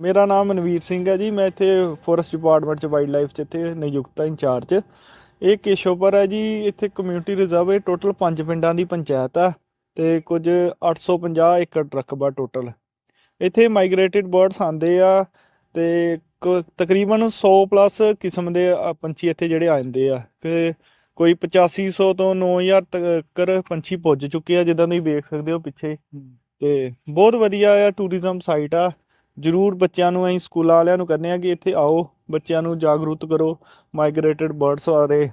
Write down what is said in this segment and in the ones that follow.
ਮੇਰਾ ਨਾਮ ਮਨਵੀਰ ਸਿੰਘ ਹੈ ਜੀ। ਮੈਂ ਇੱਥੇ ਫੋਰੈਸਟ ਡਿਪਾਰਟਮੈਂਟ ਚ ਵਾਈਲਡ ਲਾਈਫ ਚ ਇੱਥੇ ਨਿਯੁਕਤ ਹਾਂ ਇੰਚਾਰਜ। ਇਹ ਕੇਸ਼ੋਪੁਰ ਹੈ ਜੀ। ਇੱਥੇ ਕਮਿਊਨਿਟੀ ਰਿਜ਼ਰਵ ਹੈ। ਟੋਟਲ 5 ਪਿੰਡਾਂ ਦੀ ਪੰਚਾਇਤ ਆ ਤੇ ਕੁਝ 850 ਏਕੜ ਰਕਬਾ ਟੋਟਲ ਇੱਥੇ ਮਾਈਗ੍ਰੇਟਿਡ ਬਰਡਸ ਆਂਦੇ ਆ ਤੇ ਤਕਰੀਬਨ 100 ਪਲੱਸ ਕਿਸਮ ਦੇ ਪੰਛੀ ਇੱਥੇ ਜਿਹੜੇ ਆ ਜਾਂਦੇ ਆ। ਕਿ ਕੋਈ 8500 ਤੋਂ 9000 ਤੱਕ ਪੰਛੀ ਪੁੱਜ ਚੁੱਕੇ ਆ। ਜਿੱਦਾਂ ਤੁਸੀਂ ਵੇਖ ਸਕਦੇ ਹੋ ਪਿੱਛੇ। ਤੇ ਬਹੁਤ ਵਧੀਆ ਆ ਟੂਰਿਜ਼ਮ ਸਾਈਟ ਆ। ਜਰੂਰ ਬੱਚਿਆਂ ਨੂੰ ਅਸੀਂ ਸਕੂਲਾਂ ਵਾਲਿਆਂ ਨੂੰ ਕਹਿੰਦੇ ਆ ਕਿ ਇੱਥੇ ਆਓ, ਬੱਚਿਆਂ ਨੂੰ ਜਾਗਰੂਕ ਕਰੋ ਮਾਈਗ੍ਰੇਟਿਡ ਬਰਡਸ ਬਾਰੇ।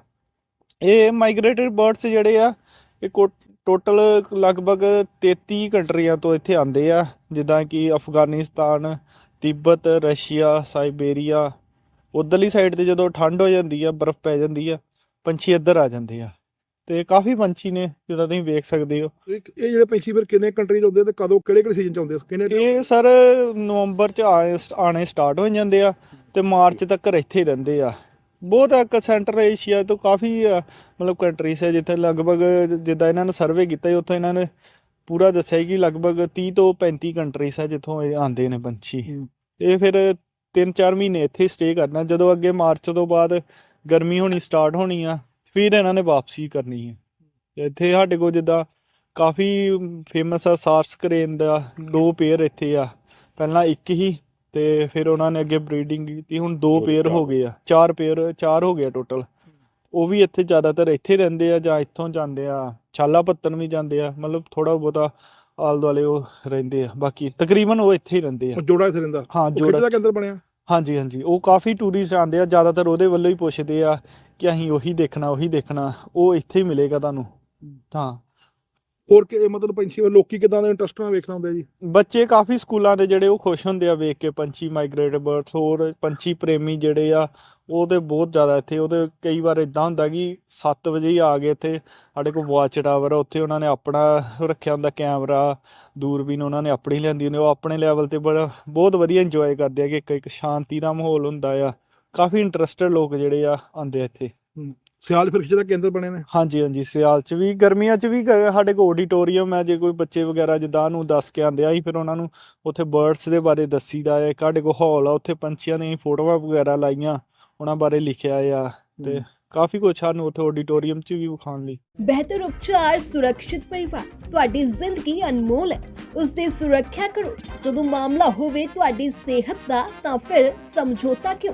ਇਹ ਮਾਈਗ੍ਰੇਟਿਡ ਬਰਡਸ ਜਿਹੜੇ ਆ, ਇਹ ਟੋਟਲ ਲਗਭਗ 33 ਕੰਟਰੀਆਂ ਤੋਂ ਇੱਥੇ ਆਉਂਦੇ ਆ, ਜਿੱਦਾਂ ਕਿ ਅਫਗਾਨਿਸਤਾਨ, ਤਿੱਬਤ, ਰਸ਼ੀਆ ਸਾਈਬੇਰੀਆ ਉਧਰਲੀ ਸਾਈਡ ਤੇ ਜਦੋਂ ਠੰਡ ਹੋ ਜਾਂਦੀ ਆ, ਬਰਫ਼ ਪੈ ਜਾਂਦੀ ਆ, ਪੰਛੀ ਇੱਧਰ ਆ ਜਾਂਦੇ ਆ। ਤੇ ਕਾਫੀ ਪੰਛੀ ਨੇ ਜਿੱਦਾਂ ਤੁਸੀਂ ਵੇਖ ਸਕਦੇ ਹੋ। ਇਹ ਇਹ ਜਿਹੜੇ ਪੰਛੀ ਫਿਰ ਕਿੰਨੇ ਕੰਟਰੀ ਚ ਆਉਂਦੇ ਤੇ ਕਦੋਂ ਕਿਹੜੇ ਕਿਹੜੇ ਸੀਜ਼ਨ ਚ ਆਉਂਦੇ ਕਿੰਨੇ ਇਹ ਸਰ ਨਵੰਬਰ ਚ ਆਣੇ ਸਟਾਰਟ ਹੋ ਜਾਂਦੇ ਆ ਤੇ ਮਾਰਚ ਤੱਕ ਇੱਥੇ ਹੀ ਰਹਿੰਦੇ ਆ। ਬਹੁਤ ਇੱਕ ਸੈਂਟਰ ਏਸ਼ੀਆ ਤੋਂ ਕਾਫੀ ਮਤਲਬ ਕੰਟਰੀਜ਼ ਹੈ ਜਿੱਥੇ ਲਗਭਗ ਜਿੱਦਾਂ ਇਹਨਾਂ ਨੇ ਸਰਵੇ ਕੀਤਾ ਸੀ ਉੱਥੋਂ ਇਹਨਾਂ ਨੇ ਪੂਰਾ ਦੱਸਿਆ ਕਿ ਲਗਭਗ 30 ਤੋਂ 35 ਕੰਟਰੀਜ਼ ਹੈ ਜਿੱਥੋਂ ਇਹ ਆਉਂਦੇ ਨੇ ਪੰਛੀ। ਹੂੰ। ਇਹ ਫਿਰ 3-4 ਮਹੀਨੇ ਇੱਥੇ ਸਟੇ ਕਰਨਾ ਜਦੋਂ ਅੱਗੇ ਮਾਰਚ ਤੋਂ ਬਾਅਦ ਗਰਮੀ ਹੋਣੀ ਸਟਾਰਟ ਹੋਣੀ ਆ ਫਿਰ ਇਹਨਾਂ ਨੇ ਵਾਪਸੀ ਕਰਨੀ ਹੈ। ਇੱਥੇ ਸਾਡੇ ਕੋਲ ਜਿੱਦਾਂ ਕਾਫੀ ਫੇਮਸ ਆ ਸਾਰਸ ਕਰੇਨ ਦਾ ਦੋ ਪੇਅਰ ਇੱਥੇ ਆ। ਪਹਿਲਾਂ ਇੱਕ ਹੀ ਤੇ ਫਿਰ ਉਹਨਾਂ ਨੇ ਅੱਗੇ ਬਰੀਡਿੰਗ ਕੀਤੀ ਹੁਣ ਦੋ ਪੇਅਰ ਹੋ ਗਏ ਆ। ਚਾਰ ਪੇਅਰ ਚਾਰ ਹੋ ਗਿਆ ਟੋਟਲ ਉਹ ਵੀ ਇੱਥੇ ਜ਼ਿਆਦਾਤਰ ਇੱਥੇ ਰਹਿੰਦੇ ਆ ਜਾਂ ਇੱਥੋਂ ਜਾਂਦੇ ਆ। ਛਾਲਾ ਪੱਤਨ ਵੀ ਜਾਂਦੇ ਆ ਮਤਲਬ ਥੋੜਾ ਬਹੁਤਾ ਆਲ ਦੁਆਲੇ ਉਹ ਰਹਿੰਦੇ ਆ। ਬਾਕੀ ਤਕਰੀਬਨ ਉਹ ਇੱਥੇ ਹੀ ਰਹਿੰਦੇ ਆ। ਜੋੜਾ ਇੱਥੇ ਰਹਿੰਦਾ? ਹਾਂ ਜੋੜਾ ਖਿੱਚ ਦਾ ਕੇਂਦਰ ਬਣਿਆ? ਹਾਂਜੀ ਹਾਂਜੀ। ਉਹ ਕਾਫੀ ਟੂਰਿਸਟ ਆਉਂਦੇ ਆ, ਜ਼ਿਆਦਾਤਰ ਉਹਦੇ ਵੱਲੋਂ ਹੀ ਪੁੱਛਦੇ ਆ ਕਿ ਅਸੀਂ ਉਹੀ ਦੇਖਣਾ ਉਹੀ ਦੇਖਣਾ, ਉਹ ਇੱਥੇ ਹੀ ਮਿਲੇਗਾ ਤੁਹਾਨੂੰ। ਹਾਂ। ਹੋਰ ਕਿ ਮਤਲਬ ਪੰਛੀ ਲੋਕੀ ਕਿਦਾਂ ਦੇ ਇੰਟਰਸਟ ਨਾਲ ਵੇਖਣਾ ਹੁੰਦਾ ਜੀ? ਬੱਚੇ ਕਾਫੀ ਸਕੂਲਾਂ ਦੇ ਜਿਹੜੇ ਉਹ ਖੁਸ਼ ਹੁੰਦੇ ਆ ਵੇਖ ਕੇ ਪੰਛੀ ਮਾਈਗ੍ਰੇਟ ਬਰਡਸ ਹੋਰ ਪੰਛੀ ਪ੍ਰੇਮੀ ਜਿਹੜੇ ਆ ਉਹ ਤੇ ਬਹੁਤ ਜ਼ਿਆਦਾ ਇੱਥੇ ਉਹਦੇ ਕਈ ਵਾਰ ਇਦਾਂ ਹੁੰਦਾ ਕਿ 7 ਵਜੇ ਹੀ ਆ ਗਏ ਇੱਥੇ ਸਾਡੇ ਕੋਲ ਵਾਚ ਟਾਵਰ ਆ ਉੱਥੇ ਉਹਨਾਂ ਨੇ ਆਪਣਾ ਰੱਖਿਆ ਹੁੰਦਾ ਕੈਮਰਾ ਦੂਰਬੀਨ ਉਹਨਾਂ ਨੇ ਆਪਣੀ ਲਿਆਂਦੀ ਹੁੰਦੀ ਉਹ ਆਪਣੇ ਲੈਵਲ ਤੇ ਬੜਾ ਬਹੁਤ ਵਧੀਆ ਇੰਜੋਏ ਕਰਦੇ ਆ ਕਿ ਇੱਕ ਇੱਕ ਸ਼ਾਂਤੀ ਦਾ ਮਾਹੌਲ ਹੁੰਦਾ ਆ ਕਾਫੀ ਇੰਟਰਸਟਡ ਲੋਕ ਜਿਹੜੇ ਆ ਆਉਂਦੇ ਇੱਥੇ। ਸਿਆਲ ਫਿਰ ਖਿੱਚ ਦਾ ਕੇਂਦਰ ਬਣੇ ਨੇ? ਹਾਂਜੀ ਹਾਂਜੀ ਸਿਆਲ ਚ ਵੀ ਗਰਮੀਆਂ ਚ ਵੀ ਗ- ਸਾਡੇ ਕੋਲ ਆਡੀਟੋਰੀਅਮ ਹੈ ਜੇ ਕੋਈ ਬੱਚੇ ਵਗੈਰਾ ਜਿੱਦਾਂ ਨੂੰ ਦੱਸ ਕੇ ਆਂਦੇ ਆ ਅਸੀਂ ਫਿਰ ਉਹਨਾਂ ਨੂੰ ਉੱਥੇ ਬਰਡਸ ਦੇ ਬਾਰੇ ਦੱਸੀਦਾ ਹੈ ਸਾਡੇ ਕੋਲ ਹਾਲ ਆ ਉੱਥੇ ਪੰਛੀਆਂ ਦੀਆਂ ਫੋਟੋਆਂ ਵਗੈਰਾ ਲਾਈਆਂ ਉਹਨਾਂ ਬਾਰੇ ਲਿਖਿਆ ਆ ਤੇ ਕਾਫੀ ਕੁਝ ਸਾਨੂੰ ਉੱਥੇ ਆਡੀਟੋਰੀਅਮ ਚ ਵੀ ਵਿਖਾਉਣ ਲਈ। ਬਿਹਤਰ ਉਪਚਾਰ ਸੁਰੱਖਿਅਤ ਪਰਿਵਾਰ ਤੁਹਾਡੀ ਜ਼ਿੰਦਗੀ ਅਨਮੋਲ ਹੈ। ਉਸ ਦੀ ਸੁਰੱਖਿਆ ਕਰੋ ਜਦੋਂ ਮਾਮਲਾ ਹੋਵੇ ਤੁਹਾਡੀ ਸਿਹਤ ਦਾ ਤਾਂ ਫਿਰ ਸਮਝੌਤਾ ਕਿਉਂ?